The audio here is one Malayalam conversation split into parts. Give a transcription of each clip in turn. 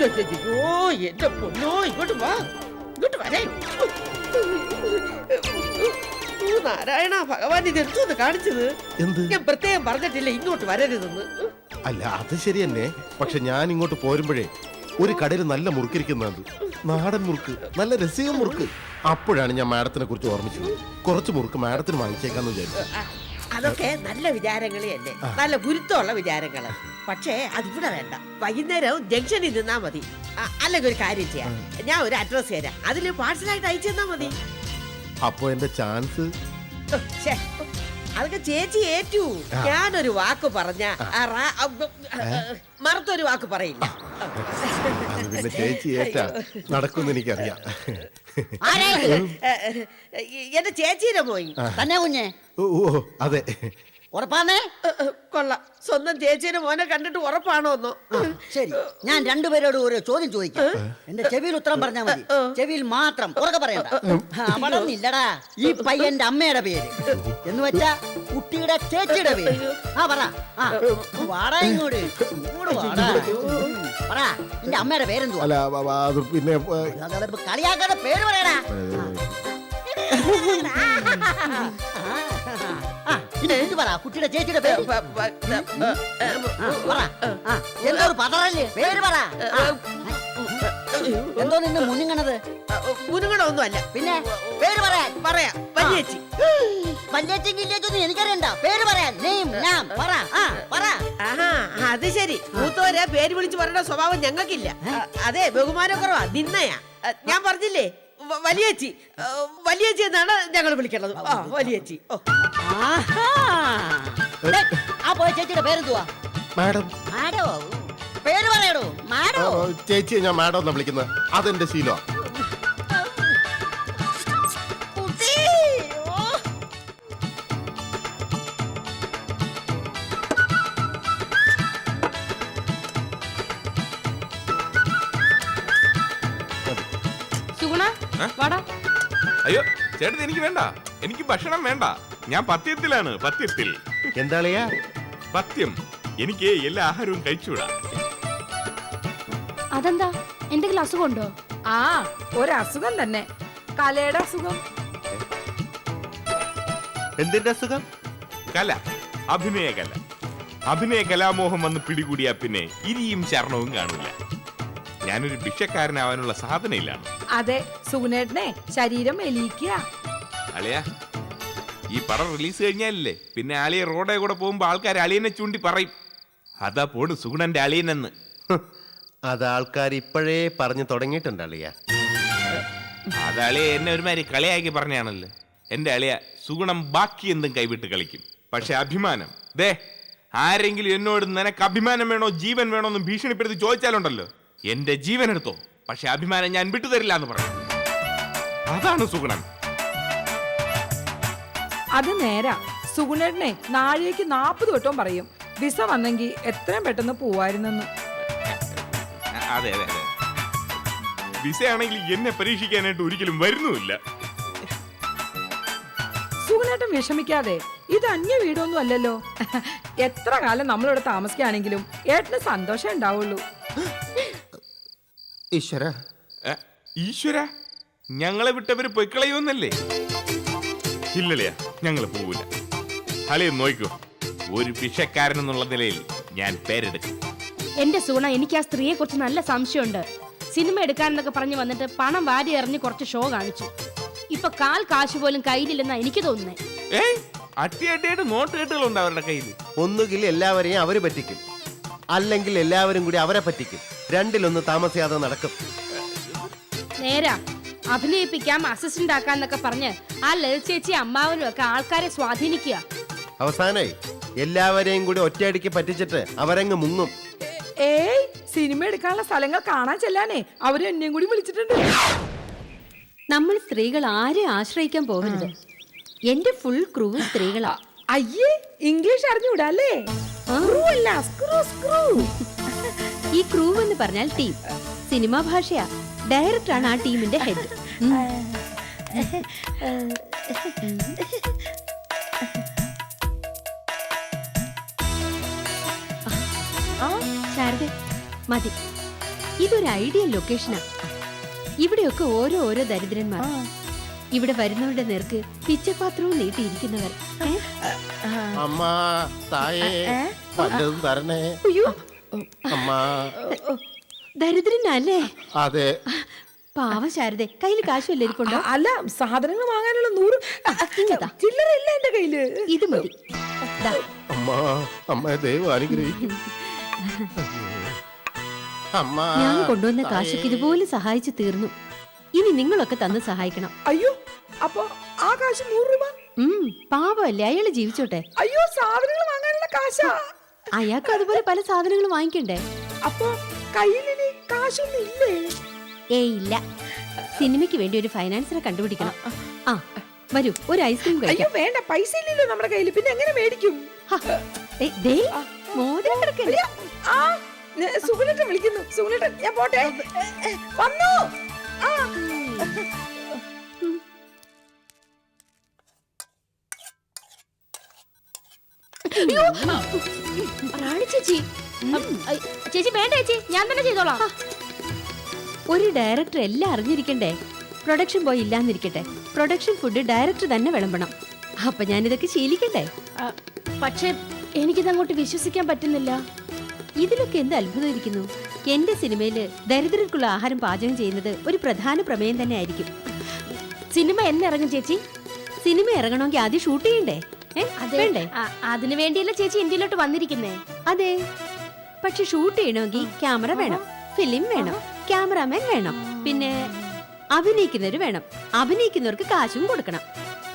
അയ്യോ എന്റെ പൊന്നോ ഇങ്ങോട്ട് വാ ഇങ്ങോട്ട് വരേ നാരായണ ഭഗവാൻ ഇത് എന്തോന്ന് കാണിച്ചത് ഞാൻ പ്രത്യേകം പറഞ്ഞിട്ടില്ല ഇങ്ങോട്ട് വരരുതെന്ന് അല്ല അത് ശരി തന്നെ പക്ഷെ ഞാൻ ഇങ്ങോട്ട് പോരുമ്പോഴേ ഒരു കടയിൽ നല്ല മുറുക്കിരിക്കുന്നുണ്ട് നാടൻ മുറുക്ക് നല്ല രസീയ മുറുക്ക് അപ്പോഴാണ് ഞാൻ മാഡത്തിനെ കുറിച്ച് ഓർമ്മിച്ചത് കുറച്ച് മുറുക്ക് മാഡത്തിന് വാങ്ങിച്ചേക്കാന്ന് വിചാരിച്ചു അതൊക്കെ നല്ല വിചാരങ്ങളെ അല്ലേ നല്ല ഗുരുത്വമുള്ള വിചാരങ്ങൾ. പക്ഷേ അതിവിടെ വേണ്ട. വൈകുന്നേരം ജംഗ്ഷനിൽ നിന്നാ മതി. അല്ലെങ്കിൽ ഒരു കാര്യം ചെയ്യാം. ഞാൻ ഒരു അഡ്രസ് തരാം. അതിൽ പാഴ്സലായിട്ട് അയച്ചു തന്നാ മതി. അപ്പോ എന്റെ ചാൻസ്. അതൊക്കെ ചേച്ചി ഏറ്റു. ഞാനൊരു വാക്ക് പറഞ്ഞ മറുത്തൊരു വാക്ക് പറയില്ല. അത് പിന്നെ ചേച്ചി ഏറ്റാ. നടക്കുമെന്ന് എനിക്കറിയാം. എന്റെ ചേച്ചിയുടെ പോയി തന്നെ കുഞ്ഞേ. ഓ ഓ, അതെ. ഉറപ്പാന്നേ? കൊള്ളാം. സ്വന്തം ചേച്ചിയുടെ മോനെ കണ്ടിട്ട് ഉറപ്പാണോ എന്നോ ശരി. ഞാൻ രണ്ടുപേരോട് ഒരു ചോദ്യം ചോദിക്കാം. എന്റെ ചെവിയിൽ ഉത്തരം പറഞ്ഞാൽ മതി. ചെവിയിൽ മാത്രം. ഉറക്കെ പറയണ്ട. ഈ പയ്യന്റെ അമ്മയുടെ പേര്. എന്ന് വെച്ചാ കുട്ടിയുടെ ചേച്ചിയുടെ പേര്. ആ പറ. ആ വാടാ ഇങ്ങോട്ട്. ഇങ്ങോട്ട് വാടാ. പറ. നിന്റെ അമ്മയുടെ പേരെന്തുവാ? പിന്നെ കളിയാക്കാതെ പേര് പറയടാ. ഇനി ഇത് പറ? കുട്ടിയുടെ ചേച്ചിയുടെ പേര്? പറ. എന്തോ ഒരു പതറല്ലേ? പേര് പറ. എന്തോ നിന്ന് മുനിങ്ങണത് മുനുങ്ങണമൊന്നും അല്ല പിന്നെ? പേര് പറയാൻ. പറയാ. പഞ്ചേച്ചി വല്യേച്ചെങ്കിൽ ഇല്ലേച്ചൊന്നും എനിക്കറിയണ്ട. പേര് പറയാൻ. നെയ്ം നാം പറ. പറ. ആഹാ അത് ശരി. മൂത്തോരെ പേര് വിളിച്ചു പറയേണ്ട സ്വഭാവം ഞങ്ങൾക്കില്ല. അതെ ബഹുമാനക്കുറവാ. നിന്നയാ. ഞാൻ പറഞ്ഞില്ലേ? വലിയേച്ചി. വലിയച്ചി എന്നാണ് ഞങ്ങൾ വിളിക്കേണ്ടത്. ആ വലിയേച്ചി. ഓ. ആഹാ. ദേ, ആ പോയ ചേച്ചിയുടെ പേരെന്തുവാ? മാഡം. മാഡോ? പേര് പറയടോ. ആ, മാഡോ ചേച്ചിയെ ഞാൻ മാഡം എന്നാ വിളിക്കുന്നത്. അതെന്റെ ശീലമാണ് വാടാ. അയ്യോ ചേട്ടൻ എനിക്ക് വേണ്ട. എനിക്ക് ഭക്ഷണം വേണ്ട. ഞാൻ പത്യത്തിലാണ് പത്യത്തിൽ. എന്താളിയാ? പത്യം. എനിക്ക് എല്ലാ ആഹാരവും കഴിച്ചുവിടാ. അതെന്താ? എന്തെങ്കിലും അസുഖമുണ്ടോ ആ ഒരസുഖം തന്നെ. കലയുടെ അസുഖം. എന്തിന്റെ അസുഖം? കല. അഭിനയ കല. അഭിനയ കലാമോഹം വന്ന് പിടികൂടിയാ പിന്നെ ഇരിയും ചരണവും കാണില്ല. ഞാനൊരു ഭിക്ഷക്കാരനാവാനുള്ള സാധനയിലാണ്. അതെ സുഗുണേട്ടനെ ശരീരം എലിയിക്കുക അളിയ ഈ പടം റിലീസ് കഴിഞ്ഞാലല്ലേ? പിന്നെ അളിയെ റോഡേ കൂടെ പോകുമ്പോ ആൾക്കാർ അളിയനെ ചൂണ്ടി പറയും. അതാ പോണ് സുഗുണന്റെ അളിയനെന്ന്. അത് ആൾക്കാർ ഇപ്പോഴേ പറഞ്ഞു തുടങ്ങിയിട്ടുണ്ട് അളിയ. അത് അളിയ എന്നെ ഒരുമാതിരി കളിയാക്കി പറഞ്ഞാണല്ലോ. എന്റെ അളിയ സുഗുണം ബാക്കി എന്തും കൈവിട്ട് കളിക്കും. പക്ഷെ അഭിമാനം ദേ ആരെങ്കിലും എന്നോട് നിനക്ക് അഭിമാനം വേണോ ജീവൻ വേണോ എന്ന് ഭീഷണിപ്പെടുത്തി ചോദിച്ചാലുണ്ടല്ലോ. എന്റെ ജീവൻ എടുത്തോ പക്ഷെ അഭിമാനം ഞാൻ വിട്ടുതരില്ല എന്ന് പറഞ്ഞു. അതാണ് സുഗുണൻ. അത് നേരാ. സുഗുണേട്ടനെ നാഴികയ്ക്ക് നാപ്പത് വട്ടവും പറയും. വിസ വന്നെങ്കിൽ എത്രയും പെട്ടെന്ന് പോവായിരുന്നെന്ന്. അതെ അതെ അതെ. വിസയാണെങ്കിൽ എന്നെ പരീക്ഷിക്കാനായിട്ട് ഒരിക്കലും വരുന്നുമില്ല. സുഗുണേട്ടൻ വിഷമിക്കാതെ ഇത് അന്യ വീടൊന്നും അല്ലല്ലോ. എത്ര കാലം നമ്മളിവിടെ താമസിക്കുകയാണെങ്കിലും ഏട്ടന് സന്തോഷം ഉണ്ടാവുള്ളൂ. ഈശ്വര. എ, ഈശ്വര? ഞങ്ങളെ വിട്ടവര് പൊയ്ക്കളയുമെന്നല്ലേ? ഇല്ലല്ലേ ഞങ്ങൾ പോവില്ല അളിയെ നോക്കൂ. ഒരു വിഷക്കാരൻ എന്നുള്ള നിലയിൽ ഞാൻ പേരെടുക്കും. എന്റെ സൂണ എനിക്ക് ആ സ്ത്രീയെ കുറിച്ച് നല്ല സംശയമുണ്ട്. സിനിമ എടുക്കാനെന്നൊക്കെ പറഞ്ഞു വന്നിട്ട് പണം വാരി എറിഞ്ഞ് കുറച്ച് ഷോ കാണിച്ചു. ഇപ്പൊ കാൽ കാശ് പോലും കയ്യിലില്ലെന്നാ എനിക്ക് തോന്നുന്നേ. ഏയ് അട്ടിയട്ടിയായിട്ട് നോട്ട് കെട്ടുകളുണ്ട് അവരുടെ കയ്യിൽ ഒന്നുകിൽ എല്ലാവരെയും അവർ പറ്റിക്കും. അല്ലെങ്കിൽ എല്ലാവരും കൂടി അവരെ പറ്റിക്കും. രണ്ടിലൊന്ന് താമസിയാതെ നടക്കും. നേരാ. അഭിനയിപ്പിക്കാം അസിസ്റ്റന്റ് ആക്കാന്നൊക്കെ പറഞ്ഞ് ആ ലളിത ചേച്ചി അമ്മാവനും ഒക്കെ ആൾക്കാരെ സ്വാധീനിക്കുക. അവസാനായി എല്ലാവരെയും കൂടി ഒറ്റയടിക്ക് പറ്റിച്ചിട്ട് അവരങ്ങ് മുങ്ങും. ഏയ് സിനിമ എടുക്കാനുള്ള സ്ഥലങ്ങൾ കാണാൻ ചെല്ലാനേ. അവർ എന്നെയും കൂടി വിളിച്ചിട്ടുണ്ട്. നമ്മൾ സ്ത്രീകൾ ആരെ ആശ്രയിക്കാൻ പോകരുത്. എന്റെ ഫുൾ ക്രൂ സ്ത്രീകളാ. അയ്യേ ഇംഗ്ലീഷ് അറിഞ്ഞുകൂടാ അല്ലേ അല്ല സ്ക്രൂ സ്ക്രൂ ഈ ക്രൂ എന്ന് പറഞ്ഞാൽ ടീം സിനിമാ ഭാഷയാ. ഡയറക്ടർ ആണ് ആ ടീമിന്റെ ഹെഡ് ശാരദ മതി. ഇതൊരു ഐഡിയൽ ലൊക്കേഷനാ ഇവിടെയൊക്കെ ഓരോ ഓരോ ദരിദ്രന്മാർ. ഇവിടെ വരുന്നവരുടെ നേർക്ക് പിച്ചപാത്രവും നീട്ടിയിരിക്കുന്നവർ? അമ്മ തായേ വല്ലതും തരണേ. അമ്മ. ദരിദ്രനല്ലേ? അതെ. പാവം ശാരദ കയ്യിൽ കാശുവല്ല ഇരിപ്പുണ്ടോ? അല്ല സാധനങ്ങൾ വാങ്ങാനുള്ള നൂറ്. ചില്ലറ ഇല്ല എന്റെ കയ്യിൽ. ഇത് മതി. ദാ, അമ്മ അമ്മ ദൈവം അനുഗ്രഹിക്കും. അമ്മ. ഞാൻ കൊണ്ടുവന്ന കാശൊക്കെ ഇതുപോലെ സഹായിച്ചു തീർന്നു. ഇനി നിങ്ങളൊക്കെ തന്ന് സഹായിക്കണം. അയ്യോ അപ്പൊ ആ കാശ് നൂറ് രൂപ? ഉം പാവമല്ലേ അയാൾ ജീവിച്ചോട്ടെ. അയ്യോ സാധനങ്ങൾ വാങ്ങാനുള്ള കാശാ. അയാൾക്ക് അതുപോലെ പല സാധനങ്ങളും വാങ്ങിക്കണ്ടേ? അപ്പൊ കയ്യിലിനി കാശൊന്നും ഇല്ലേ? ഏ ഇല്ല. സിനിമയ്ക്ക് വേണ്ടി ഒരു ഫൈനാൻസറെ കണ്ടുപിടിക്കണം. ആ വരൂ ഒരു ഐസ്ക്രീം കഴിക്കാം. വേണ്ട. പൈസ ഇല്ലല്ലോ നമ്മുടെ കയ്യിൽ പിന്നെ എങ്ങനെ മേടിക്കും? ന- വിളിക്കുന്നു. സുഗുണേട്ടൻ ഞാൻ പോട്ടെ. വന്നു. ആ. റാണി ചേച്ചി. ചേച്ചി വേണ്ട ചേച്ചി ഞാൻ തന്നെ ചെയ്തോളാം. ഒരു ഡയറക്ടർ എല്ലാം അറിഞ്ഞിരിക്കണ്ടേ? പ്രൊഡക്ഷൻ ബോയ് ഇല്ലാന്നിരിക്കട്ടെ. പ്രൊഡക്ഷൻ ഫുഡ് ഡയറക്ടർ തന്നെ വിളമ്പണം. അപ്പൊ ഞാനിതൊക്കെ ശീലിക്കണ്ടേ? പക്ഷേ എനിക്കിത് അങ്ങോട്ട് വിശ്വസിക്കാൻ പറ്റുന്നില്ല. ഇതിലൊക്കെ എന്ത് അത്ഭുതം ഇരിക്കുന്നു എന്റെ സിനിമയിൽ ദരിദ്രർക്കുള്ള ആഹാരം പാചകം ചെയ്യുന്നത് ഒരു പ്രധാന പ്രമേയം തന്നെ ആയിരിക്കും. സിനിമ എന്നിറങ്ങും ചേച്ചി. സിനിമ ഇറങ്ങണമെങ്കിൽ ആദ്യം ഷൂട്ട് ചെയ്യണ്ടേ? വേണ്ടേ? അതിനു വേണ്ടിയല്ല ചേച്ചി ഇന്ത്യയിലോട്ട് വന്നിരിക്കുന്നേ? അതെ. പക്ഷെ ഷൂട്ട് ചെയ്യണമെങ്കിൽ ക്യാമറ വേണം ഫിലിം വേണം ക്യാമറാമാൻ വേണം പിന്നെ അഭിനയിക്കുന്നവര് വേണം. അഭിനയിക്കുന്നവർക്ക് കാശും കൊടുക്കണം.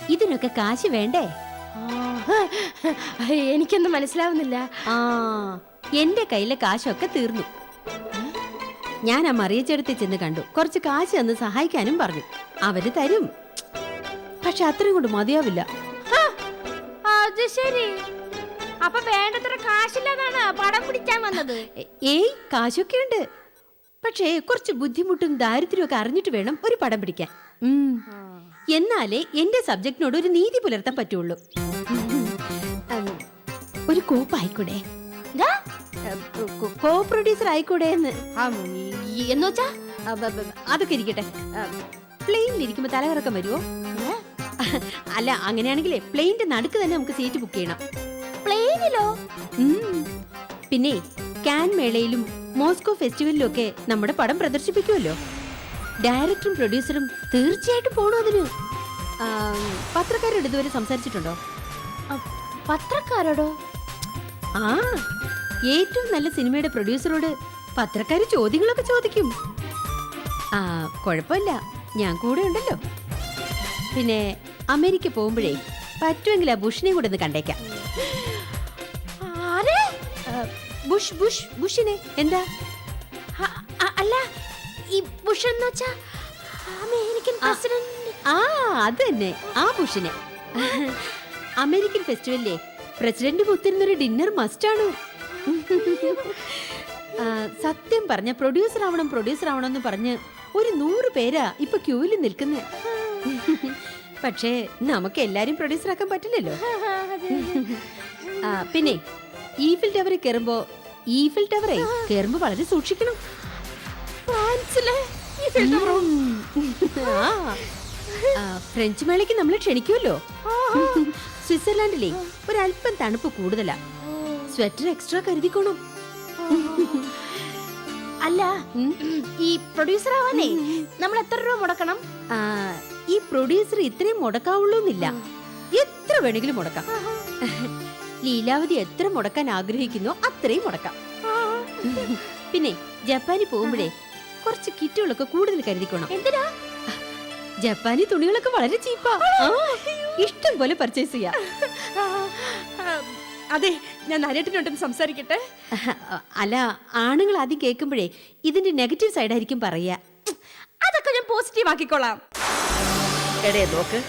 ഇതിനൊക്കെ കാശ് വേണ്ടേ? എനിക്കൊന്നും മനസ്സിലാവുന്നില്ല. ആ എന്റെ കയ്യിലെ കാശൊക്കെ തീർന്നു. ഞാൻ ആ മറിയച്ചെടുത്ത് ചെന്ന് കണ്ടു. കുറച്ച് കാശ് തന്ന് സഹായിക്കാനും പറഞ്ഞു. അവർ തരും. പക്ഷെ അത്രയും കൊണ്ട് മതിയാവില്ല. അത് ശരി. അപ്പൊ വേണ്ടത്ര കാശില്ലാതാണ് പടം പിടിക്കാൻ വന്നത്. ഏയ് കാശൊക്കെ ഉണ്ട് പക്ഷേ കുറച്ച് ബുദ്ധിമുട്ടും ദാരിദ്ര്യവും ഒക്കെ അറിഞ്ഞിട്ട് വേണം ഒരു പടം പിടിക്കാൻ. എന്നാലേ എന്റെ സബ്ജക്റ്റിനോട് ഒരു നീതി പുലർത്താൻ പറ്റുള്ളൂ. ഒരു കോപ്പ് ആയിക്കൂടെ? കോ പ്രൊഡ്യൂസർ ആയിക്കൂടെ എന്ന്? എന്നുവച്ചാ അതൊക്കെ ഇരിക്കട്ടെ. പ്ലെയിനിൽ ഇരിക്കുമ്പോ തലകറക്കം വരുമോ അല്ല അങ്ങനെയാണെങ്കിലേ പ്ലെയിനിന്റെ നടുക്ക് തന്നെ നമുക്ക് സീറ്റ് ബുക്ക് ചെയ്യണം. പ്ലെയിനിലോ പിന്നെ കാൻ മേളയിലും മോസ്കോ ഫെസ്റ്റിവലിലും ഒക്കെ നമ്മുടെ പടം പ്രദർശിപ്പിക്കുമല്ലോ ഡയറക്ടറും പ്രൊഡ്യൂസറും തീർച്ചയായിട്ടും പോണോ അതിന്. പത്രക്കാരോട് ഇതുവരെ സംസാരിച്ചിട്ടുണ്ടോ? പത്രക്കാരോടോ? ആ ഏറ്റവും നല്ല സിനിമയുടെ പ്രൊഡ്യൂസറോട് പത്രക്കാർ ചോദ്യങ്ങളൊക്കെ ചോദിക്കും. ആ കുഴപ്പമില്ല. ഞാൻ കൂടെ ഉണ്ടല്ലോ. പിന്നെ അമേരിക്ക പോകുമ്പോഴേ പറ്റുമെങ്കിൽ ആ ബുഷിനെ കൂടെ ഒന്ന് കണ്ടേക്കാം. ആരെ? ബുഷ് ബുഷ് ബുഷിനെ. എന്താ? അ- അല്ല ഈ ബുഷ് എന്ന് വെച്ചാ അമേരിക്കൻ പ്രസിഡന്റ്. ആ അത് തന്നെ. ആ ബുഷിനെ. അമേരിക്കൻ ഫെസ്റ്റിവലിലെ പ്രസിഡന്റ് കുത്തിരുന്നൊരു ഡിന്നർ മസ്റ്റാണ് ആ, സത്യം പറഞ്ഞ പ്രൊഡ്യൂസർ ആവണം പ്രൊഡ്യൂസർ ആവണം എന്ന് പറഞ്ഞ് ഒരു നൂറ് പേരാ ഇപ്പൊ ക്യൂവിൽ നിൽക്കുന്നത് പക്ഷേ നമുക്ക് എല്ലാരും പ്രൊഡ്യൂസർ ആക്കാൻ പറ്റില്ലല്ലോ. ആ, പിന്നെ ഈഫിൽ ടവർ കയറുമ്പോ ഈഫിൽ ടവറെ കയറുമ്പോ വളരെ സൂക്ഷിക്കണം. ഫ്രാൻസിലെ ഈ ഉം. ആ. ആ, ഫ്രഞ്ച് മേളയ്ക്ക് നമ്മൾ ക്ഷണിക്കുമല്ലോ. സ്വിറ്റ്സർലാൻഡിലെ ഒരല്പം തണുപ്പ് കൂടുതലാ. സ്വെറ്റർ എക്സ്ട്രാ കരുതിക്കോണം. അല്ല ഉം. ഈ പ്രൊഡ്യൂസർ ആവാനേ നമ്മൾ എത്ര രൂപ മുടക്കണം? ആ, ഈ പ്രൊഡ്യൂസർ ഇത്രയും മുടക്കാവുള്ളൂന്നില്ല. എത്ര വേണമെങ്കിലും മുടക്കാം. ലീലാവതി എത്ര മുടക്കാൻ ആഗ്രഹിക്കുന്നു അത്രയും മുടക്കാം. പിന്നെ ജപ്പാനിൽ പോകുമ്പോഴേ കുറച്ച് കിറ്റുകളൊക്കെ കൂടുതൽ കരുതിക്കോണം. എന്തിനാ? ജപ്പാനി തുണികളൊക്കെ വളരെ ചീപ്പാ. ഇഷ്ടം പോലെ പർച്ചേസ് ചെയ്യാം. അതെ ഞാൻ നരേട്ടിനോട്ടും സംസാരിക്കട്ടെ. അല്ല ആണുങ്ങൾ ആദ്യം കേൾക്കുമ്പോഴേ ഇതിന്റെ നെഗറ്റീവ് സൈഡായിരിക്കും പറയുക. അതൊക്കെ ഞാൻ പോസിറ്റീവ് ആക്കിക്കോളാം. എടേ നോക്ക്.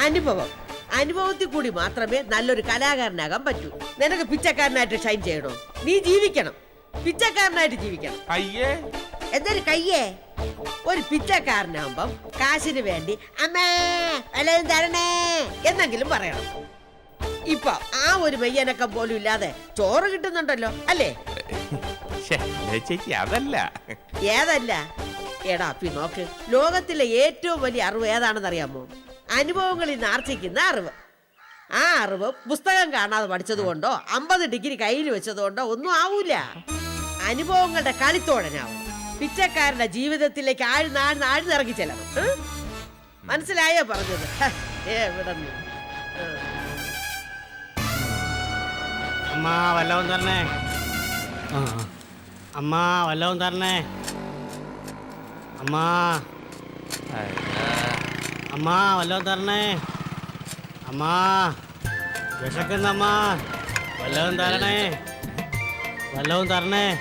അനുഭവം. അനുഭവത്തിൽ കൂടി മാത്രമേ നല്ലൊരു കലാകാരനാകാൻ പറ്റൂ. നിനക്ക് പിച്ചക്കാരനായിട്ട് ഷൈൻ ചെയ്യണോ? നീ ജീവിക്കണം. പിച്ചക്കാരനായിട്ട് ജീവിക്കണം. അയ്യേ എന്തൊരു കയ്യേ? ഒരു പിച്ചക്കാരനാകുമ്പം കാശിന് വേണ്ടി അമ്മേ വല്ലതും തരണേ എന്നെങ്കിലും പറയണം. ഇപ്പൊ ആ ഒരു മെയ്യനക്കം പോലും ഇല്ലാതെ ചോറ് കിട്ടുന്നുണ്ടല്ലോ അല്ലേ? അതല്ല. ഏതല്ല? എടാ അപ്പി നോക്ക്. ലോകത്തിലെ ഏറ്റവും വലിയ അറിവ് ഏതാണെന്ന് അറിയാമോ അനുഭവങ്ങളിൽ നിന്ന് ആർജിക്കുന്ന അറിവ്. ആ അറിവ് പുസ്തകം കാണാതെ പഠിച്ചതുകൊണ്ടോ അമ്പത് ഡിഗ്രി കയ്യിൽ വെച്ചതുകൊണ്ടോ ഒന്നും ആവൂല. അനുഭവങ്ങളുടെ കളിത്തോടനാവും. പിച്ചക്കാരുടെ ജീവിതത്തിലേക്ക് ആഴ്ന്നാഴ്ന്ന് ആഴ്ന്നിറങ്ങി ചെല്ലണം? മനസ്സിലായോ പറഞ്ഞത്? എവിടെ. അമ്മ വല്ലവും തരണേ. അമ്മ വല്ലവും തരണേ. അമ്മ. അമ്മ വല്ലോ തരണേ. അമ്മ. അമ്മ വല്ലവും തരണേ. വല്ലവും തരണേ.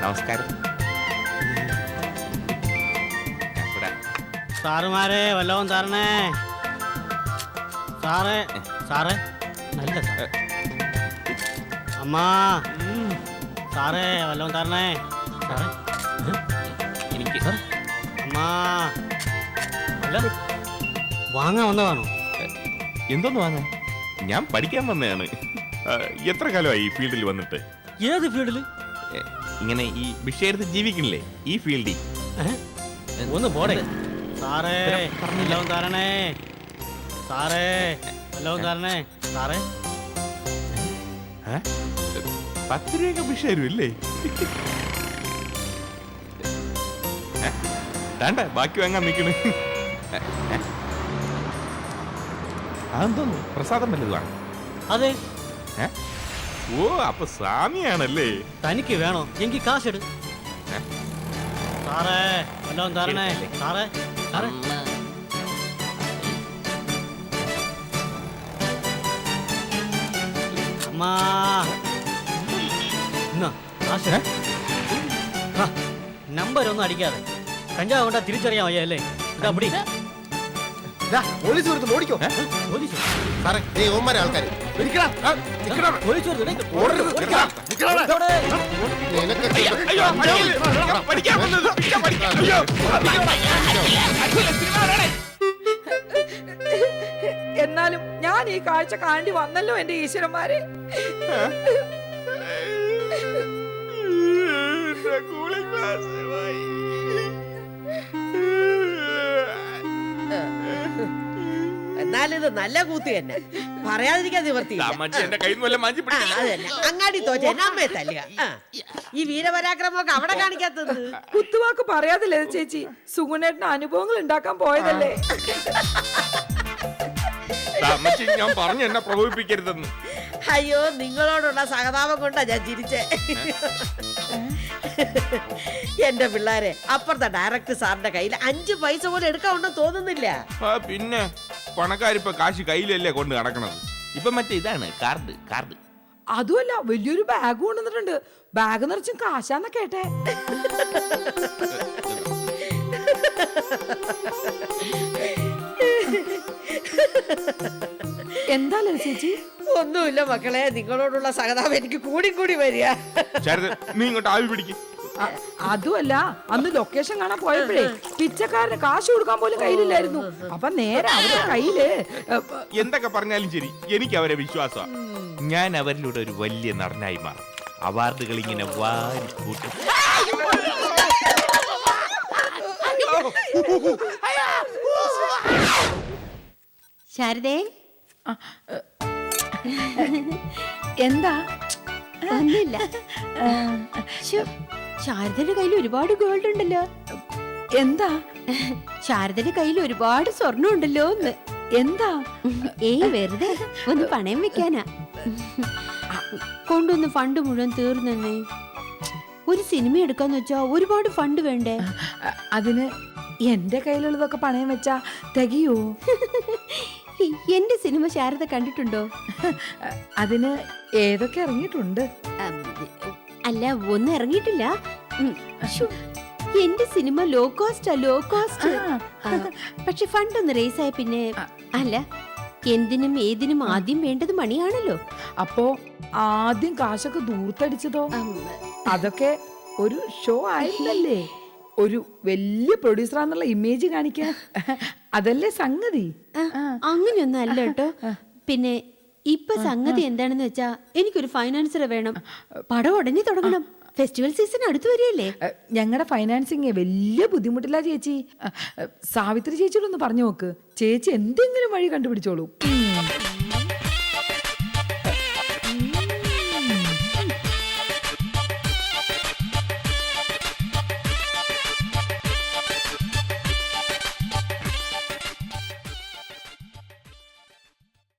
നമസ്കാരം. സാറുമാരെ വല്ലവും തരണേ. സാറേ സാറേ. നല്ല അമ്മ. സാറേ വല്ലവും തരണേ. എനിക്ക് അമ്മ അല്ല. വാങ്ങാൻ വന്നതാണോ? എന്തോന്ന് വാങ്ങാൻ? ഞാൻ പഠിക്കാൻ വന്നതാണ്. എത്ര കാലമായി ഈ ഫീൽഡിൽ വന്നിട്ട്? ഏത് ഫീൽഡിൽ ഇങ്ങനെ ഈ വിഷയെടുത്ത് ജീവിക്കണില്ലേ? ഈ ഫീൽഡിൽ. ഒന്ന് പോടെ. സാറേ വല്ലവും തരണേ. സാറേ വല്ലവും തരണേ. സാറേ? പത്ത് രൂപയൊക്കെ വിഷയം വേണ്ട ബാക്കി വാങ്ങാൻ നിൽക്കണ്? അതെന്തോന്നു? പ്രസാദം വല്ലതുമാണ് അതെ. ഓ അപ്പൊ സ്വാമിയാണല്ലേ? തനിക്ക് വേണോ? എനിക്ക് കാശെടു? സാറേ വല്ലവും തരണേ. സാറേ സാറേ. അമ്മാ. എന്നാ കാശ് നമ്പർ ഒന്നും അടിക്കാതെ. കഞ്ചാവ് കൊണ്ടാ തിരിച്ചറിയാൻ വയ്യ അല്ലേ ഇതാ പിടി പോലീസ് ഓടിക്കോ പോലീസ് സാറേ ദേ ഓന്മാരെ ആൾക്കാര് പോലീസ് വരുന്നു. ഡേയ്, ഓടരുത്, എന്നാലും ഞാൻ ഈ കാഴ്ച കാണി വന്നല്ലോ എന്റെ ഈശ്വരന്മാരെ കൂളിംഗ് ഗ്ലാസ് എന്നാലിത് നല്ല കൂത്തു തന്നെ. പറയാതിരിക്കാൻ നിവർത്തി അമ്മച്ചി എന്റെ കയ്യിൽ വല്ല മാഞ്ചി ആ, പിടിക്കില്ല. അങ്ങാടി തോറ്റ അമ്മയെ തല്ലുക. ആ. ഈ വീരപരാക്രമമൊക്കെ അവിടെ കാണിക്കാത്തത്. കുത്തുവാക്ക് പറയാതില്ലേ ചേച്ചി? സുഗുണേട്ടന് അനുഭവങ്ങൾ ഉണ്ടാക്കാൻ പോയതല്ലേ? അമ്മച്ചി ഞാൻ പറഞ്ഞു എന്നെ പ്രകോപിപ്പിക്കരുതെന്ന്. അയ്യോ നിങ്ങളോടുള്ള സഹതാപം കൊണ്ടാ ഞാൻ ചിരിച്ചേ. എന്റെ പിള്ളാരെ അപ്പുറത്തെ ഡയറക്ടർ സാറിന്റെ കയ്യിൽ അഞ്ചു പൈസ പോലും എടുക്കാനുണ്ടെന്ന് തോന്നുന്നില്ല. ആ പിന്നെ? പണക്കാരിപ്പോ കാശ് കയ്യിലല്ലേ കൊണ്ട് നടക്കണത്? ഇപ്പൊ മറ്റേ ഇതാണ് കാർഡ് കാർഡ്. അതുമല്ല വലിയൊരു ബാഗ് കൊണ്ടുവന്നിട്ടുണ്ട്. ബാഗ് നിറച്ചും കാശാന്ന കേട്ടെ. എന്താ ചേച്ചി? ഒന്നുമില്ല മക്കളെ നിങ്ങളോടുള്ള സഹതാപം എനിക്ക് കൂടി കൂടി വരിക. ശരത് നീ ഇങ്ങോട്ട് ആവി പിടിക്കും. അതുമല്ല അന്ന് ലൊക്കേഷൻ കാണാൻ പോയപ്പോഴേ പിച്ചക്കാരന് കാശ് കൊടുക്കാൻ പോലും കയ്യിലില്ലായിരുന്നു അപ്പൊ നേരെ അവരുടെ കയ്യിൽ എന്തൊക്കെ പറഞ്ഞാലും ശരി. എനിക്ക് അവരെ വിശ്വാസമാണ് ഞാൻ അവരിലൂടെ ഒരു വലിയ നടനായി മാറും. അവാർഡുകൾ ഇങ്ങനെ വാരി കൂട്ടും. ശാരദേ? എന്താ? ഒന്നുമില്ല. ശാരദയുടെ കയ്യിൽ ഒരുപാട് ഗോൾഡ് ഉണ്ടല്ലോ. എന്താ? ശാരദയുടെ കയ്യിൽ ഒരുപാട് സ്വർണം ഉണ്ടല്ലോ എന്ന്. എന്താ? ഏയ് വെറുതെ. ഒന്ന് പണയം വെക്കാനാ. കൊണ്ടുവന്ന് ഫണ്ട് മുഴുവൻ തീർന്നെ ഒരു സിനിമ എടുക്കാന്ന് വെച്ചാ ഒരുപാട് ഫണ്ട് വേണ്ടേ? അതിന് എന്റെ കയ്യിലുള്ളതൊക്കെ പണയം വെച്ചാ തികയോ? എന്റെ സിനിമ ശാരദ കണ്ടിട്ടുണ്ടോ? അതിന് ഏതൊക്കെ ഇറങ്ങിയിട്ടുണ്ട്? അല്ല ഒന്നും ഇറങ്ങിയിട്ടില്ല. ഉം, ശ്ശോ, എന്റെ സിനിമ ലോ കോസ്റ്റാ ലോ കോസ്റ്റ് പക്ഷെ ഫണ്ട് ഒന്ന് റേസ് ആയ പിന്നെ അല്ല എന്തിനും ഏതിനും ആദ്യം വേണ്ടത് മണിയാണല്ലോ. അപ്പോ ആദ്യം കാശൊക്കെ ദൂർത്തടിച്ചതോ? അതൊക്കെ ഒരു ഷോ ആയിരുന്നല്ലേ ഒരു വലിയ പ്രൊഡ്യൂസറാന്നുള്ള ഇമേജ് കാണിക്കാൻ. അതല്ലേ സംഗതി? ആ, അങ്ങനെയൊന്നും അല്ല കേട്ടോ. പിന്നെ ഇപ്പൊ സംഗതി എന്താണെന്ന് വെച്ചാ എനിക്കൊരു ഫൈനാൻസറെ വേണം. പടം ഉടനെ തുടങ്ങണം. ഫെസ്റ്റിവൽ സീസൺ അടുത്തു വരികയല്ലേ? ഞങ്ങളുടെ ഫൈനാൻസിങ് വലിയ ബുദ്ധിമുട്ടില്ല ചേച്ചി. സാവിത്രി ചേച്ചിയോടൊന്ന് പറഞ്ഞു നോക്ക്. ചേച്ചി എന്തെങ്കിലും വഴി കണ്ടുപിടിച്ചോളൂ.